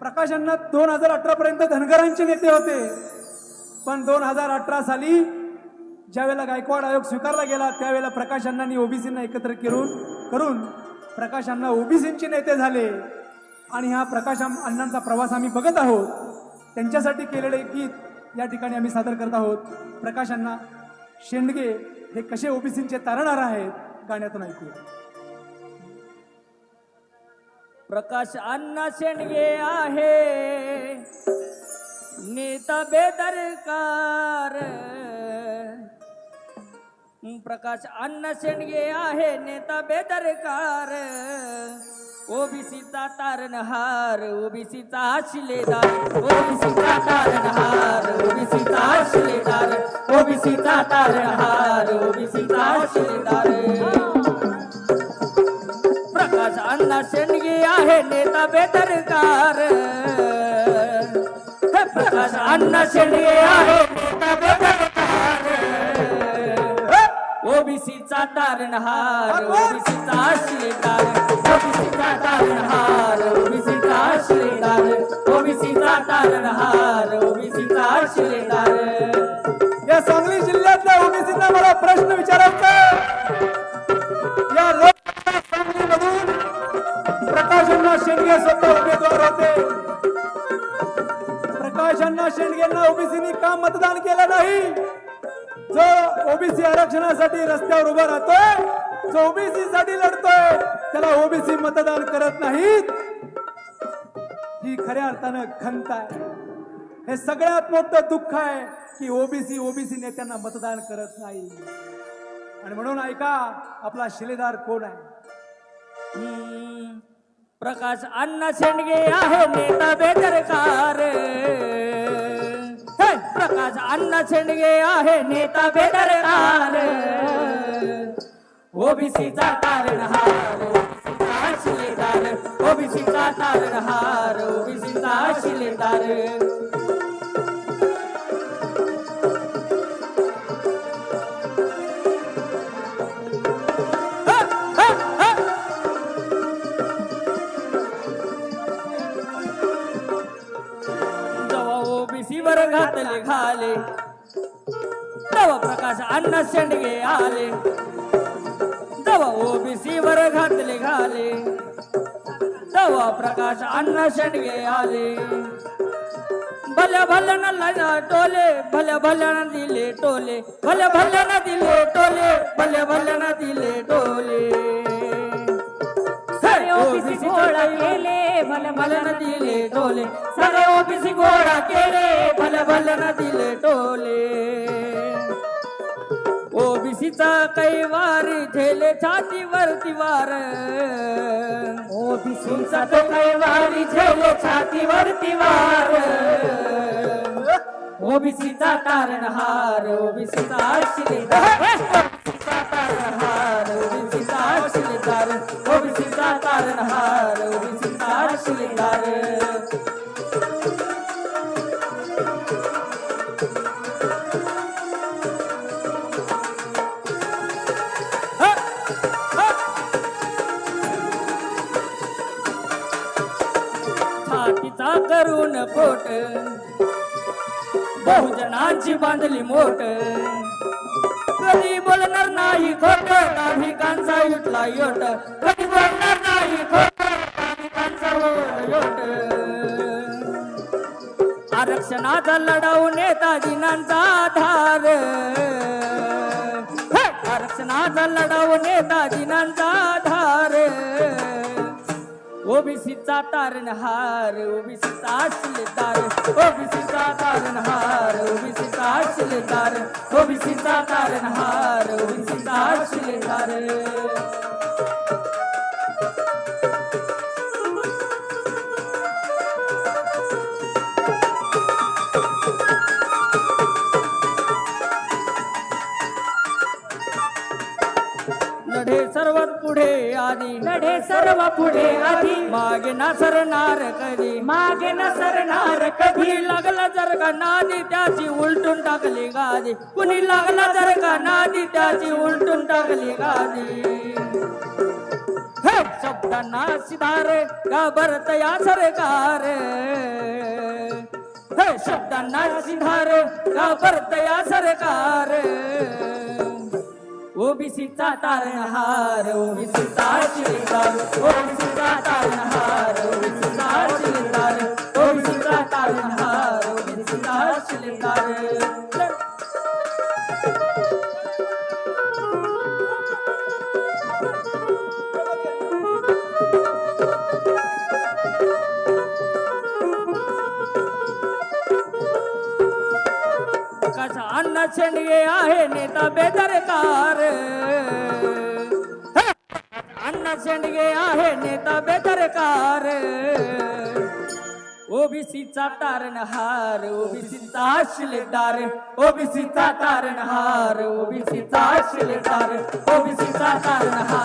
प्रकाश अण्णा दोन हजार अठरा पर्यंत धनगरांचे नेते होते. पण दोन हजार अठरा साली ज्यावेळेला गायकवाड आयोग स्वीकारला गेला त्यावेळेला प्रकाश अण्णांनी ओबीसींना एकत्र करून करून प्रकाश अण्णा ओबीसींचे नेते झाले. आणि हा प्रकाश अण्णांचा प्रवास आम्ही बघत आहोत. त्यांच्यासाठी केलेले गीत या ठिकाणी आम्ही सादर करत आहोत. प्रकाश अण्णा शेंडगे हे कसे ओबीसींचे तारणार आहेत गाण्यातून ऐकूया. प्रकाश अण्णा शेंडगे आहे. नेता बेदरकार. प्रकाश अण्णा शेंडगे आहे नेता बेदरकार. ओबीसीचा तारणहार ओबीसीचा शिलेदार ओबीसीचा तारणहार ओबीसीचा शिलेदार ओबीसीचा तारणहार ओबीसीचा शिलेदार. प्रकाश अण्णा शेंडगे आहे नेता बेदरकार. प्रकाश अण्णा शेंडगे आहे नेता बेदरकार. ओबीसीचा तारणहार ओबीसीचा शिलेदार ओबीसीचा तारणहार ओबीसीचा शिलेदार ओबीसीचा तारणहार ओबीसीचा शिलेदार या सांगली जिल्ह्यातल्या ओबीसींना मला प्रश्न विचारायचा प्रकाश शेंडगेंना ओबीसीनी का मतदान केलं नाही? जो ओबीसी आरक्षणासाठी रस्त्यावर उभा राहतोय जो ओबीसी साठी लढतोय त्याला ओबीसी मतदान करत नाहीत. ही खऱ्या अर्थानं खंत आहे. हे सगळ्यात मोठं दुःख आहे की ओबीसी ओबीसी नेत्यांना मतदान करत नाही. आणि म्हणून ऐका आपला शिलेदार कोण आहे? हम्म, प्रकाश अण्णा शेंडगे आहे नेता बेदरकार. प्रकाश अण्णा शेंडगे आहे नेता बेदरकार. ओबीसीचा तारणहार ओबीसीचा शिलेदार ओबीसीचा तारणहार ओबीसीचा शिलेदार. बर घातले घाले. तेव्हा प्रकाश अण्णा शेंडगे आले. जेव्हा ओबीसी वर घातले घाले. तेव्हा प्रकाश अण्णा शेंडगे आले. भल्या भल्यानं टोले भल्या भल्यानं दिले टोले. भल्या भल्यानं दिले टोले भल्या भल्यानं दिले टोले. ओबीसी गोळा केले भले भले दिले टोले. सगळे ओबीसी गोळा केले भल्या भल्यानं दिले टोले. ओबीसीचा कैवारी झेले छातीवरती वार ओबीसीचा तो कैवारी झेले छातीवरती वार ओबीसीचा तारणहार ओबीसीचा शिलेदार ओबीसीचा तारणहार ओबीसीचा शिलेदार ओबीसीचा तारणहार ओबीसीचा शिलेदार छातीचा करून पोट बहुजनाची बांधली मोठ कधी बोलणार नाही खोट? नाभिकांचा उठला योट. कधी बोलणार नाही खोट? नाभिकांचा योट. आरक्षणाचा लढाऊ नेताजीनांचा आधार आरक्षणाचा लढाऊ नेताजीनांचा आधार ओबीसीचा तारणहार ओबीसीचा शिलेदार ओबीसीचा तारणहार ओबीसीचा शिलेदार ओबीसीचा तारणहार ओबीसीचा शिलेदार लढे सर्व पुढे आधी. मागे ना सरणार कधी? मागे न सरणार कधी लागला जर का नादी त्याची उलटून टाकली गादी. कुणी लागला जर का नादी त्याची उलटून टाकली गादी. हे! शब्दांना सिधार घाबरत या सरकार. हे शब्दांना सिधार घाबरत या सरकार. ओबीसीचा तारणहार ओबीसीचा शिरदार ओबीसीचा तारणहार ओबीसीचा शिरदार ओबीसीचा तारणहार ओबीसीचा शिरदार कसा शेंडगे आहे नेता बेदरकार. अण्णा शेंडगे आहे नेता बेदरकार. ओबीसीचा तारणहार ओबीसीचा शिलेदार ओबीसीचा तारणहार ओबीसीचा शिलेदार ओबीसीचा तारणहार ओबीसीचा शिलेदार ओबीसीचा तारणहार.